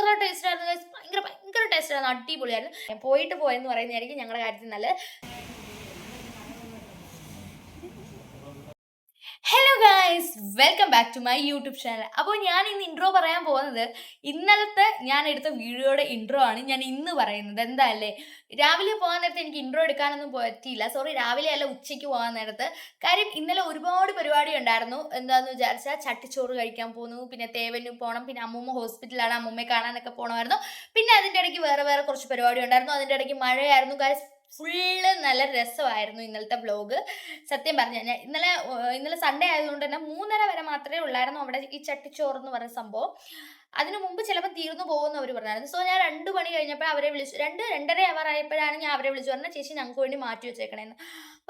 ഭയങ്കര ടേസ്റ്റ് ആയിരുന്നു. ഭയങ്കര ഭയങ്കര ടേസ്റ്റ് ആയിരുന്നു. അടിപൊളിയായിരുന്നു. പോയിട്ട് പോയെന്ന് പറയുന്നതായിരിക്കും ഞങ്ങളുടെ കാര്യത്തിൽ നല്ലത്. Guys welcome back to my YouTube channel അപ്പോൾ ഞാൻ ഇന്ന് ഇൻട്രോ പറയാൻ പോകുന്നത് ഇന്നലത്തെ ഞാൻ എടുത്ത വീഡിയോയുടെ ഇൻട്രോ ആണ് ഞാൻ ഇന്ന് പറയുന്നത്. എന്താ അല്ലേ രാവിലെ പോകാൻ നേരത്ത് എനിക്ക് ഇൻട്രോ എടുക്കാനൊന്നും പറ്റിയില്ല. സോറി രാവിലെ അല്ല ഉച്ചയ്ക്ക് പോകാൻ നേരത്ത്. കാര്യം ഇന്നലെ ഒരുപാട് പരിപാടി ഉണ്ടായിരുന്നു. എന്താന്ന് വിചാരിച്ചാൽ ചട്ടിച്ചോറ് കഴിക്കാൻ പോകുന്നു പിന്നെ തേവനു പോകണം പിന്നെ അമ്മൂമ്മ ഹോസ്പിറ്റലാണ് അമ്മൂമ്മയെ കാണാനൊക്കെ പോകണമായിരുന്നു പിന്നെ അതിന്റെ ഇടയ്ക്ക് വേറെ വേറെ കുറച്ച് പരിപാടി ഉണ്ടായിരുന്നു. അതിന്റെ ഇടയ്ക്ക് മഴയായിരുന്നു. കാര്യം ഫുള്ള് നല്ല രസമായിരുന്നു ഇന്നലത്തെ വ്ലോഗ് സത്യം പറഞ്ഞു കഴിഞ്ഞാൽ ഇന്നലെ ഇന്നലെ സൺഡേ ആയതുകൊണ്ട് തന്നെ മൂന്നര വരെ മാത്രമേ ഉള്ളായിരുന്നു അവിടെ ഈ ചട്ടിച്ചോറ് എന്ന് പറയുന്ന സംഭവം. അതിനു മുമ്പ് ചിലപ്പോൾ തീർന്നു പോകുമെന്ന് അവർ പറഞ്ഞായിരുന്നു. സോ ഞാൻ രണ്ട് മണി കഴിഞ്ഞപ്പോൾ അവരെ വിളിച്ചു രണ്ട് രണ്ടര അവർ ആയപ്പോഴാണ് ഞാൻ അവരെ വിളിച്ചു പറഞ്ഞാൽ ചേച്ചി ഞങ്ങൾക്ക് വേണ്ടി മാറ്റി വെച്ചേക്കണേന്ന്.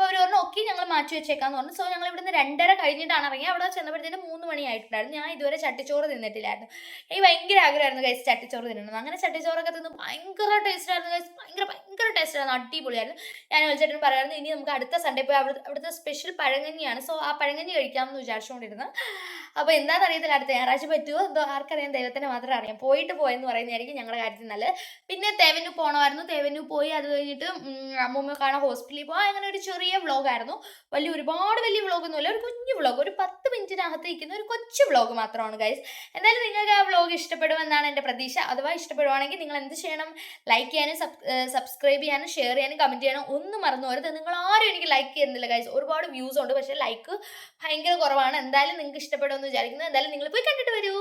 അപ്പോൾ അവർ പറഞ്ഞു ഓക്കെ ഞങ്ങൾ മാറ്റി വെച്ചേക്കാന്ന് പറഞ്ഞു. സോ ഞങ്ങൾ ഇവിടുന്ന് രണ്ടര കഴിഞ്ഞിട്ടാണ് ഇറങ്ങി അവിടെ ചെന്നപ്പോഴത്തേനും മൂന്ന് മണി ആയിട്ടുണ്ടായിരുന്നു. ഞാൻ ഇതുവരെ ചട്ടിച്ചോറ് തിന്നിട്ടില്ലായിരുന്നു. എനിക്ക് ഭയങ്കര ആഗ്രഹമായിരുന്നു കഴിച്ച് ചട്ടിച്ചോറ് തിന്നണം അങ്ങനെ ചട്ടിച്ചോറൊക്കെ തിന്ന് ഭയങ്കര ടേസ്റ്റ് ആയിരുന്നു കഴിച്ച് ഭയങ്കര ഭയങ്കര ടേസ്റ്റ് ആയിരുന്നു. അടിപൊളിയായിരുന്നു. ഞാൻ വിളിച്ചിട്ട് പറയായിരുന്നു ഇനി നമുക്ക് അടുത്ത സൺഡേ പോയി അവിടെ അവിടുത്തെ സ്പെഷ്യൽ പഴങ്ങഞ്ഞിയാണ്. സോ ആ പഴങ്ങഞ്ഞി കഴിക്കാമെന്ന് വിചാരിച്ചുകൊണ്ടിരുന്നു. അപ്പോൾ എന്താണെന്ന് അറിയത്തില്ല അടുത്ത ഞായറാഴ്ച പറ്റുമോ എന്തോ ആർക്കറിയാം ദൈവത്തിന് മാത്രം അറിയാം. പോയിട്ട് പോയെന്ന് പറയുന്നതായിരിക്കും ഞങ്ങളുടെ കാര്യത്തിൽ നല്ലത്. പിന്നെ തേവനു പോകണമായിരുന്നു തേവനു പോയി അത് കഴിഞ്ഞിട്ട് അമ്മൂമ്മ കാണാൻ ഹോസ്പിറ്റലിൽ പോകാം അങ്ങനെ ഒരു ചെറിയ വ്ളോഗായിരുന്നു വലിയ ഒരുപാട് വലിയ വ്ളോഗൊന്നുമില്ല ഒരു കുഞ്ഞു വ്ളോഗ് ഒരു പത്ത് മിനിറ്റിനകത്ത് ഇരിക്കുന്ന ഒരു കൊച്ചു വ്ളോഗ് മാത്രമാണ് ഗൈസ് എന്തായാലും നിങ്ങൾക്ക് ആ വ്ളോഗ് ഇഷ്ടപ്പെടുമെന്നാണ് എന്റെ പ്രതീക്ഷ. അഥവാ ഇഷ്ടപ്പെടുവാണെങ്കിൽ നിങ്ങൾ എന്ത് ചെയ്യണം? ലൈക്ക് ചെയ്യാനും സബ്സ്ക്രൈബ് ചെയ്യാനും ഷെയർ ചെയ്യാനും കമന്റ് ചെയ്യാനും ഒന്നും മറന്നു പോരുത്. നിങ്ങൾ ആരും എനിക്ക് ലൈക്ക് ചെയ്യുന്നില്ല ഗൈസ് ഒരുപാട് വ്യൂസ് ഉണ്ട്. പക്ഷേ ലൈക്ക് ഭയങ്കര കുറവാണ്. എന്തായാലും നിങ്ങൾക്ക് ഇഷ്ടപ്പെടുമെന്ന് വിചാരിക്കുന്നു. എന്തായാലും നിങ്ങൾ പോയി കണ്ടിട്ട് വരൂ.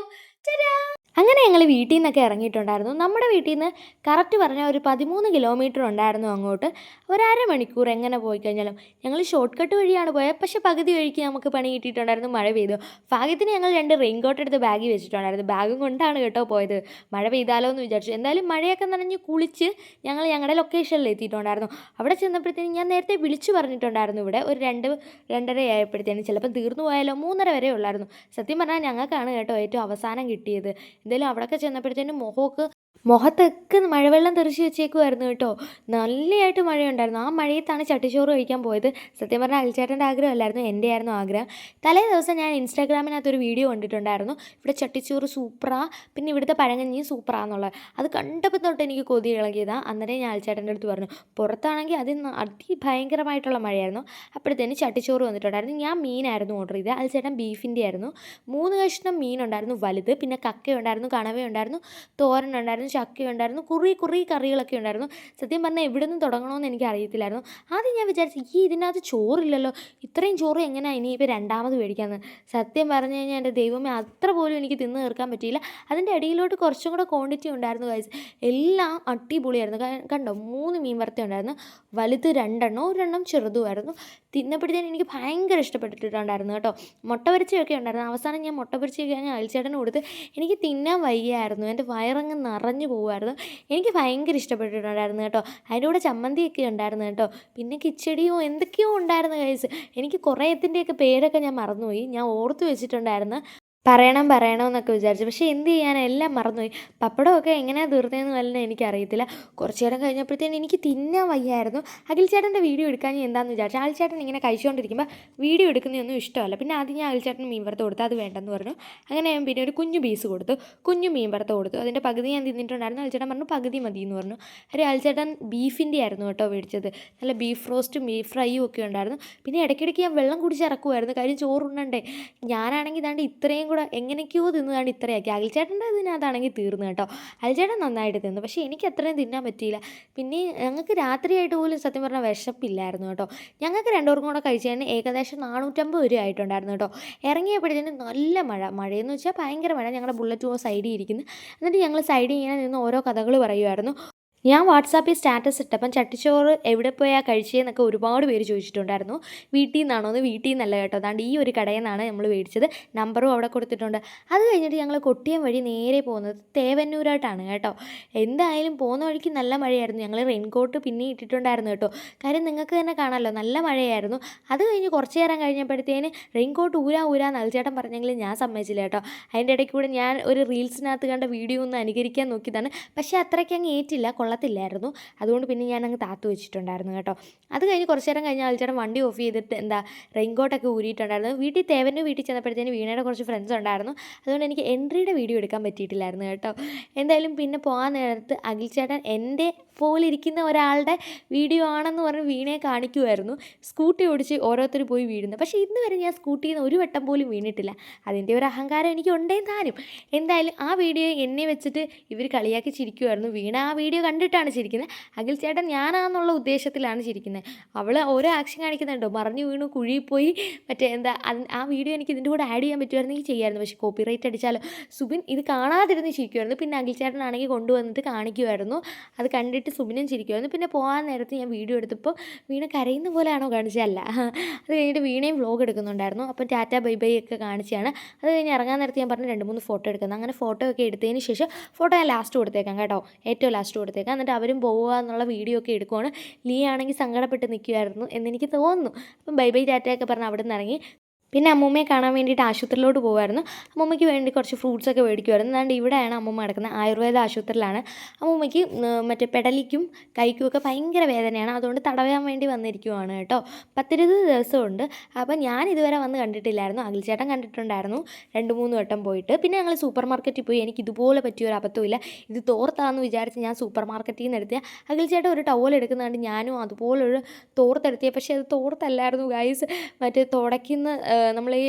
ചേരാ അങ്ങനെ ഞങ്ങൾ വീട്ടിൽ നിന്നൊക്കെ ഇറങ്ങിയിട്ടുണ്ടായിരുന്നു നമ്മുടെ വീട്ടിൽ നിന്ന് കറക്റ്റ് പറഞ്ഞാൽ ഒരു പതിമൂന്ന് കിലോമീറ്റർ ഉണ്ടായിരുന്നു അങ്ങോട്ട്. ഒരു അരമണിക്കൂർ എങ്ങനെ പോയി കഴിഞ്ഞാലും ഞങ്ങൾ ഷോർട്ട് കട്ട് വഴിയാണ് പോയത് പക്ഷേ പകുതി വഴിക്ക് നമുക്ക് പണി കിട്ടിയിട്ടുണ്ടായിരുന്നു മഴ പെയ്തു. ഭാഗ്യത്തിന് ഞങ്ങൾ രണ്ട് റെയിൻ കോട്ട് എടുത്ത് ബാഗിൽ വെച്ചിട്ടുണ്ടായിരുന്നു. ബാഗും കൊണ്ടാണ് കേട്ടോ പോയത്. മഴ പെയ്താലോ എന്ന് വിചാരിച്ചു. എന്തായാലും മഴയൊക്കെ നനഞ്ഞ് കുളിച്ച് ഞങ്ങൾ ഞങ്ങളുടെ ലൊക്കേഷനിൽ എത്തിയിട്ടുണ്ടായിരുന്നു. അവിടെ ചെന്നപ്പോഴത്തേനും ഞാൻ നേരത്തെ വിളിച്ചു പറഞ്ഞിട്ടുണ്ടായിരുന്നു ഇവിടെ. ഒരു രണ്ട് രണ്ടര ആയപ്പോഴത്തേനും. ചിലപ്പോൾ തീർന്നു പോയാലോ? മൂന്നര വരെ ഉള്ളായിരുന്നു. സത്യം പറഞ്ഞാൽ ഞങ്ങൾക്കാണ് കേട്ടോ ഏറ്റവും അവസാനം കിട്ടിയത്. എന്തായാലും അവിടെയൊക്കെ ചെന്നപ്പോഴത്തേനും മുഖമൊക്കെ മുഖത്തൊക്കെ മഴവെള്ളം തെറിച്ച് വെച്ചേക്കുമായിരുന്നു കേട്ടോ. നല്ലതായിട്ട് മഴയുണ്ടായിരുന്നു. ആ മഴയത്താണ് ചട്ടിച്ചോറ് കഴിക്കാൻ പോയത്. സത്യം പറഞ്ഞാൽ അൽച്ചേട്ടന്റെ ആഗ്രഹമല്ലായിരുന്നു എന്റെ ആയിരുന്നു ആഗ്രഹം. തലേ ദിവസം ഞാൻ ഇൻസ്റ്റാഗ്രാമിനകത്ത് ഒരു വീഡിയോ കണ്ടിട്ടുണ്ടായിരുന്നു. ഇവിടെ ചട്ടിച്ചോറ് സൂപ്പറാ പിന്നെ ഇവിടുത്തെ പഴങ്കഞ്ഞിയും സൂപ്പറാന്നുള്ളത് അത് കണ്ടപ്പോൾ തൊട്ട് എനിക്ക് കൊതി ഇളകിയതാണ് അന്നേരം ഞാൻ അൽച്ചേട്ടന്റെ അടുത്ത് പറഞ്ഞു പുറത്താണെങ്കിൽ അത് അതിഭയങ്കരമായിട്ടുള്ള മഴയായിരുന്നു. അപ്പോഴത്തേന് ചട്ടിച്ചോറ് വന്നിട്ടുണ്ടായിരുന്നു. ഞാൻ മീനായിരുന്നു ഓർഡർ ചെയ്തത്. അൽച്ചേട്ടൻ ബീഫിന്റെ ആയിരുന്നു മൂന്ന് കഷ്ണം മീനുണ്ടായിരുന്നു വലുത് പിന്നെ കക്കയുണ്ടായിരുന്നു കണവയുണ്ടായിരുന്നു തോരനുണ്ടായിരുന്നു. ചക്കയുണ്ടായിരുന്നു കുറേ കുറേ കറികളൊക്കെ ഉണ്ടായിരുന്നു. സത്യം പറഞ്ഞാൽ എവിടെ നിന്ന് തുടങ്ങണമെന്ന് എനിക്ക് അറിയത്തില്ലായിരുന്നു ആദ്യം ഞാൻ വിചാരിച്ചു ഈ ഇതിനകത്ത് ചോറില്ലല്ലോ ഇത്രയും ചോറ് എങ്ങനെയാണ് ഇനിയിപ്പോൾ രണ്ടാമത് മേടിക്കാമെന്ന് സത്യം പറഞ്ഞു കഴിഞ്ഞാൽ എന്റെ ദൈവമേ അത്ര പോലും എനിക്ക് തിന്ന് തീർക്കാൻ പറ്റിയില്ല. അതിന്റെ ഇടയിലോട്ട് കുറച്ചും കൂടെ ക്വാണ്ടിറ്റി ഉണ്ടായിരുന്നു ഗൈസ് എല്ലാം അടിപൊളിയായിരുന്നു. കണ്ടോ മൂന്ന് മീൻ വറുത്ത ഉണ്ടായിരുന്നു. വലുത് രണ്ടെണ്ണം ഒരെണ്ണം ചെറുതുമായിരുന്നു തിന്നപ്പോഴത്തേന് എനിക്ക് ഭയങ്കര ഇഷ്ടപ്പെട്ടിട്ടുണ്ടായിരുന്നു കേട്ടോ. മുട്ട പൊരിച്ചയൊക്കെ ഉണ്ടായിരുന്നു. അവസാനം ഞാൻ മുട്ട പൊരിച്ചൊക്കെ ഞാൻ അയൽച്ചേട്ടന് കൊടുത്ത് എനിക്ക് തിന്നാൻ വയ്യായിരുന്നു. എന്റെ വയറങ്ങ് നിറഞ്ഞു പോകുമായിരുന്നു എനിക്ക് ഭയങ്കര ഇഷ്ടപ്പെട്ടിട്ടുണ്ടായിരുന്നു കേട്ടോ. അതിന്റെ കൂടെ ചമ്മന്തിയൊക്കെ ഉണ്ടായിരുന്നു കേട്ടോ. പിന്നെ കിച്ചടിയോ എന്തൊക്കെയോ ഉണ്ടായിരുന്നു കഴിച്ച് എനിക്ക് കുറേത്തിന്റെയൊക്കെ പേരൊക്കെ ഞാൻ മറന്നുപോയി. ഞാൻ ഓർത്ത് വെച്ചിട്ടുണ്ടായിരുന്നു. പറയണം പറയണം എന്നൊക്കെ വിചാരിച്ചു. പക്ഷേ എന്ത് ചെയ്യാൻ? എല്ലാം മറന്നുപോയി. പപ്പടമൊക്കെ എങ്ങനെയാണ് തീർന്നതെന്ന് വല്ല എനിക്കറിയത്തില്ല. കുറച്ച് നേരം കഴിഞ്ഞപ്പോഴത്തേനും എനിക്ക് തിന്നാൻ വയ്യായിരുന്നു. അഖിൽ ചേട്ടന്റെ വീഡിയോ എടുക്കാൻ ഞാൻ എന്താണെന്ന് വിചാരിച്ചു. അഖിൽ ചേട്ടൻ ഇങ്ങനെ കഴിച്ചുകൊണ്ടിരിക്കുമ്പോൾ വീഡിയോ എടുക്കുന്നതൊന്നും ഇഷ്ടമല്ല. പിന്നെ ആദ്യം ഞാൻ അഖിൽ ചേട്ടൻ മീൻ വറുത്ത് കൊടുത്തു. അത് വേണ്ടെന്ന് പറഞ്ഞു. അങ്ങനെ ഞാൻ പിന്നെ ഒരു കുഞ്ഞു പീസ് കൊടുത്തു. കുഞ്ഞു മീൻ വറുത്ത് കൊടുത്തു. അതിന്റെ പകുതി ഞാൻ തിന്നിട്ടുണ്ടായിരുന്നു. അഖിൽ ചേട്ടൻ പറഞ്ഞു പകുതി മതി എന്ന് പറഞ്ഞു. ഒരു അഖിൽ ചേട്ടൻ ബീഫിന്റെ ആയിരുന്നു കേട്ടോ മേടിച്ചത്. നല്ല ബീഫ് റോസ്റ്റും ബീഫ് ഫ്രൈയും ഒക്കെ ഉണ്ടായിരുന്നു. പിന്നെ ഇടയ്ക്കിടയ്ക്ക് ഞാൻ വെള്ളം കുടിച്ചിറക്കുമായിരുന്നു കാര്യം ചോറുണ്ണണ്ടേ. ഞാനാണെങ്കിൽ ഇതാണ്ട് ഇത്രയും എങ്ങനെയൊക്കെയോ തിന്നതാണ് ഇത്രയാക്കി. അഖിൽച്ചേട്ടന്റെ ഇതിനകത്താണെങ്കിൽ തീർന്നു കേട്ടോ. അഖിൽച്ചേട്ടൻ നന്നായിട്ട് തിന്നു. പക്ഷേ എനിക്ക് അത്രയും തിന്നാൻ പറ്റിയില്ല. പിന്നെ ഞങ്ങൾക്ക് രാത്രിയായിട്ട് പോലും സത്യം പറഞ്ഞാൽ വിശപ്പില്ലായിരുന്നു കേട്ടോ. ഞങ്ങൾക്ക് രണ്ടുപേർക്കും കൂടെ കഴിച്ചതിന് ഏകദേശം നാനൂറ്റമ്പത് രൂപ ആയിട്ടുണ്ടായിരുന്നു കേട്ടോ. ഇറങ്ങിയപ്പോഴത്തേന് നല്ല മഴ. മഴയെന്ന് വെച്ചാൽ ഭയങ്കര മഴ. ഞങ്ങളുടെ ബുള്ളറ്റ് സൈഡിൽ ഇരിക്കുന്നു. എന്നിട്ട് ഞങ്ങൾ സൈഡിൽ ഇങ്ങനെ നിന്ന് ഓരോ കഥകൾ പറയുമായിരുന്നു. ഞാൻ വാട്സാപ്പിൽ സ്റ്റാറ്റസ് ഇട്ടപ്പം ചട്ടിച്ചോറ് എവിടെ പോയാൽ കഴിച്ചതെന്നൊക്കെ ഒരുപാട് പേര് ചോദിച്ചിട്ടുണ്ടായിരുന്നു. വീട്ടിൽ നിന്നാണോ എന്ന് വീട്ടിൽ നിന്നല്ല കേട്ടോ. അതാണ്ട് ഈ ഒരു കടയിൽ നിന്നാണ് നമ്മൾ മേടിച്ചത്. നമ്പറും അവിടെ കൊടുത്തിട്ടുണ്ട്. അത് കഴിഞ്ഞിട്ട് ഞങ്ങൾ കൊട്ടിയം വഴി നേരെ പോകുന്നത് തേവന്നൂരായിട്ടാണ് കേട്ടോ. എന്തായാലും പോകുന്ന വഴിക്ക് നല്ല മഴയായിരുന്നു. ഞങ്ങൾ റെയിൻകോട്ട് പിന്നെ ഇട്ടിട്ടുണ്ടായിരുന്നു കേട്ടോ. കാര്യം നിങ്ങൾക്ക് തന്നെ കാണാമല്ലോ നല്ല മഴയായിരുന്നു. അത് കഴിഞ്ഞ് കുറച്ച് നേരം കഴിഞ്ഞപ്പോഴത്തേന് റെയിൻകോട്ട് ഊരാ ഊരാ നൽചേട്ടൻ പറഞ്ഞെങ്കിലും ഞാൻ സമ്മതിച്ചില്ല കേട്ടോ. അതിന്റെ ഇടയ്ക്ക് കൂടെ ഞാൻ ഒരു റീൽസിനകത്ത് കണ്ട വീഡിയോ ഒന്ന് അനുകരിക്കാൻ നോക്കിയതാണ്. പക്ഷേ അത്രയ്ക്ക് അങ്ങ് ഏറ്റില്ല കൊള്ളത്തില്ലായിരുന്നു. അതുകൊണ്ട് പിന്നെ ഞാൻ അങ്ങ് താത്തു വെച്ചിട്ടുണ്ടായിരുന്നു കേട്ടോ. അത് കഴിഞ്ഞ് കുറച്ച് നേരം കഴിഞ്ഞ് അൽച്ചേട്ടൻ വണ്ടി ഓഫ് ചെയ്തിട്ട് എന്താ റെയിൻകോട്ടൊക്കെ ഊരിയിട്ടുണ്ടായിരുന്നു. വീട്ടിൽ തേവന്റെ വീട്ടിൽ ചെന്നപ്പോഴത്തേന് വീണയുടെ കുറച്ച് ഫ്രണ്ട്സ് ഉണ്ടായിരുന്നു. അതുകൊണ്ട് എനിക്ക് എൻട്രിയുടെ വീഡിയോ എടുക്കാൻ പറ്റിയിട്ടില്ലായിരുന്നു കേട്ടോ. എന്തായാലും പിന്നെ പോകാൻ നേരത്ത് അഖിൽച്ചേട്ടൻ എന്റെ പോലിരിക്കുന്ന ഒരാളുടെ വീഡിയോ ആണെന്ന് പറഞ്ഞ് വീണയെ കാണിക്കുമായിരുന്നു സ്കൂട്ടി ഓടിച്ച് ഓരോരുത്തർ പോയി വീഴുന്നത് പക്ഷേ ഇന്ന് വരെ ഞാൻ സ്കൂട്ടിയിൽ നിന്ന് ഒരു വട്ടം പോലും വീണിട്ടില്ല. അതിന്റെ ഒരു അഹങ്കാരം എനിക്ക് ഉണ്ടേ താനും എന്തായാലും ആ വീഡിയോ എന്നെ വെച്ചിട്ട് ഇവർ കളിയാക്കി ചിരിക്കുമായിരുന്നു വീണ ആ വീഡിയോ കണ്ടിട്ടാണ് ചിരിക്കുന്നത് അഖിൽ ചേട്ടൻ ഞാനാന്നുള്ള ഉദ്ദേശത്തിലാണ് ചിരിക്കുന്നത് അവൾ ഓരോ ആക്ഷൻ കാണിക്കുന്നുണ്ടോ? മറിഞ്ഞു വീണു കുഴിയിൽ പോയി മറ്റേ എന്താ ആ വീഡിയോ എനിക്ക് ഇതിന്റെ കൂടെ ആഡ് ചെയ്യാൻ പറ്റുമായിരുന്നെങ്കിൽ ചെയ്യായിരുന്നു. പക്ഷേ കോപ്പി റൈറ്റ് അടിച്ചാലോ സുബിൻ ഇത് കാണാതിരുന്ന് ചിരിക്കുമായിരുന്നു പിന്നെ അഖിൽ ചേട്ടനാണെങ്കിൽ കൊണ്ടുവന്നിട്ട് കാണിക്കുമായിരുന്നു അത് കണ്ടിട്ട് സുബിനും ചിരിക്കുമായിരുന്നു പിന്നെ പോകാൻ നേരത്ത് ഞാൻ വീഡിയോ എടുത്തപ്പോൾ വീണ കരയുന്ന പോലെയാണോ കാണിച്ചതല്ല അത് കഴിഞ്ഞിട്ട് വീണയും വ്ലോഗ് എടുക്കുന്നുണ്ടായിരുന്നു. അപ്പം ടാറ്റ ബൈ ബൈ ഒക്കെ കാണിച്ചാണ് അത് കഴിഞ്ഞ് ഇറങ്ങാൻ നേരത്ത് ഞാൻ പറഞ്ഞു രണ്ട് മൂന്ന് ഫോട്ടോ എടുക്കുന്നത് അങ്ങനെ ഫോട്ടോ ഒക്കെ എടുത്തതിന് ശേഷം ഫോട്ടോ ഞാൻ ലാസ്റ്റ് കൊടുത്തേക്കാം കേട്ടോ. ഏറ്റവും ലാസ്റ്റ് കൊടുത്തേക്കാം. എന്നിട്ട് അവരും പോവുക എന്നുള്ള വീഡിയോ ഒക്കെ എടുക്കുവാണ്. ലീ ആണെങ്കിൽ സങ്കടപ്പെട്ട് നിൽക്കുമായിരുന്നു എന്നെനിക്ക് തോന്നുന്നു. അപ്പം ബൈ ബൈ ടാറ്റയൊക്കെ പറഞ്ഞ് അവിടെ നിന്ന് ഇറങ്ങി. പിന്നെ അമ്മൂമ്മയെ കാണാൻ വേണ്ടിയിട്ട് ആശുപത്രിയിലോട്ട് പോകുമായിരുന്നു അമ്മൂമ്മയ്ക്ക് വേണ്ടി കുറച്ച് ഫ്രൂട്ട്സ് ഒക്കെ മേടിക്കുമായിരുന്നു അതുകൊണ്ട് ഇവിടെയാണ് അമ്മൂമ്മ കിടക്കുന്നത് ആയുർവേദ ആശുപത്രിയിലാണ്. അമ്മൂമ്മയ്ക്ക് മറ്റേ പെടലിക്കും കൈക്കും ഒക്കെ ഭയങ്കര വേദനയാണ്. അതുകൊണ്ട് തടവാൻ വേണ്ടി വന്നിരിക്കുവാണ് കേട്ടോ. പത്തിരുപത് ദിവസമുണ്ട്. അപ്പം ഞാൻ ഇതുവരെ വന്ന് കണ്ടിട്ടില്ലായിരുന്നു. അഖിൽ ചേട്ടൻ കണ്ടിട്ടുണ്ടായിരുന്നു രണ്ട് മൂന്ന് വട്ടം പോയിട്ട്. പിന്നെ ഞങ്ങൾ സൂപ്പർ മാർക്കറ്റിൽ പോയി. എനിക്ക് ഇതുപോലെ പറ്റിയ ഒരു അബദ്ധമില്ല. ഇത് തോർത്താന്ന് വിചാരിച്ച് ഞാൻ സൂപ്പർ മാർക്കറ്റിൽ നിന്ന് എടുത്തിയ അഖിൽ ചേട്ടൻ ഒരു ടവൽ എടുക്കുന്നതുകൊണ്ട് ഞാനും അതുപോലൊരു തോർത്തെടുത്തിയ പക്ഷേ അത് തോർത്തല്ലായിരുന്നു ഗൈസ് മറ്റേ തുടയ്ക്കുന്ന നമ്മൾ ഈ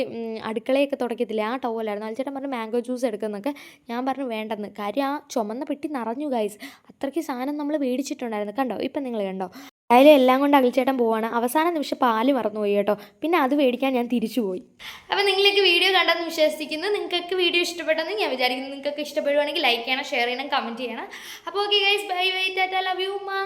അടുക്കളയൊക്കെ തുടക്കത്തില്ലേ ആ ടവലായിരുന്നു. ചേട്ടൻ പറഞ്ഞു മാംഗോ ജ്യൂസ് എടുക്കുന്നൊക്കെ. ഞാൻ പറഞ്ഞു വേണ്ടെന്ന്. കാര്യം ആ ചുമന്ന പെട്ടി നിറഞ്ഞു ഗൈസ് അത്രയ്ക്ക് സാധനം നമ്മൾ മേടിച്ചിട്ടുണ്ടായിരുന്നു. കണ്ടോ? ഇപ്പം നിങ്ങൾ കണ്ടോ? അതിലെ എല്ലാം കൊണ്ട് ചേട്ടൻ പോവാണ്. അവസാന നിമിഷം പാൽ മറന്നുപോയി കേട്ടോ. പിന്നെ അത് മേടിക്കാൻ ഞാൻ തിരിച്ചു പോയി അപ്പോൾ നിങ്ങളൊക്കെ വീഡിയോ കണ്ടെന്ന് വിശ്വസിക്കുന്നു. നിങ്ങൾക്ക് വീഡിയോ ഇഷ്ടപ്പെട്ടെന്ന് ഞാൻ വിചാരിക്കുന്നു. നിങ്ങൾക്ക് ഇഷ്ടപ്പെടുവാണെങ്കിൽ ലൈക്ക് ചെയ്യണം ഷെയർ ചെയ്യണം കമന്റ് ചെയ്യണം. അപ്പോൾ okay guys bye bye tata love you മാ